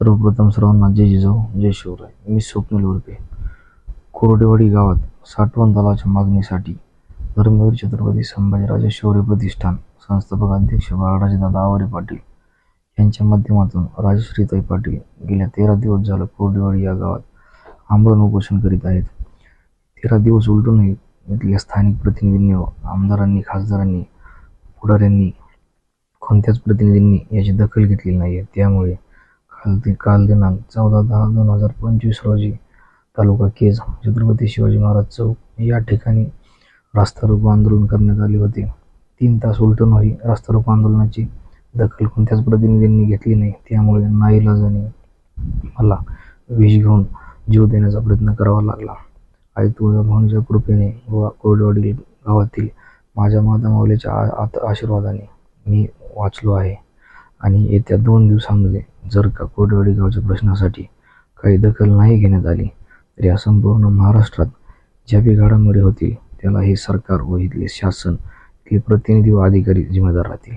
सर्वप्रथम सर्वांना जय जिजाऊ जय शिवराय. मी स्वप्नील उर्फे कोरडेवाडी गावात साठवण दलाच्या मागणीसाठी धर्मवीर छत्रपती संभाजीराजे शौर्य प्रतिष्ठान संस्थापक अध्यक्ष बाळराजदादा आवारे पाटील यांच्या माध्यमातून राजश्रीताई पाटील गेल्या तेरा दिवस झालं कोरडेवाडी या गावात आंदोलन उपोषण करीत आहेत. तेरा दिवस उलटूनही इथल्या स्थानिक प्रतिनिधींनी व आमदारांनी खासदारांनी पुढाऱ्यांनी कोणत्याच प्रतिनिधींनी याची दखल घेतलेली नाही आहे त्यामुळे काल दि काल दिनांक चौदा दहा दोन हजार पंचवीस रोजी तालुका केज छत्रपती शिवाजी महाराज चौक या ठिकाणी रास्ता रोको आंदोलन करण्यात आले होते. तीन तास उलटूनही रास्ता रोको आंदोलनाची दखल कोणत्याच प्रतिनिधींनी घेतली नाही त्यामुळे नाईलाजाने मला विष घेऊन जीव देण्याचा प्रयत्न करावा लागला. आई तुळजाभवानीच्या कृपेने व कोरडवाडी गावातील माझ्या माता माऊलीच्या आ आत आशीर्वादाने मी वाचलो आहे. आणि येत्या दोन दिवसांमध्ये जर का कोडवडी गावच्या प्रश्नासाठी काही दखल नाही घेण्यात आली तर या संपूर्ण महाराष्ट्रात ज्या बी घडामोडी होतील त्याला हे सरकार व इथले शासन इथले प्रतिनिधी व अधिकारी जिम्मेदार राहतील.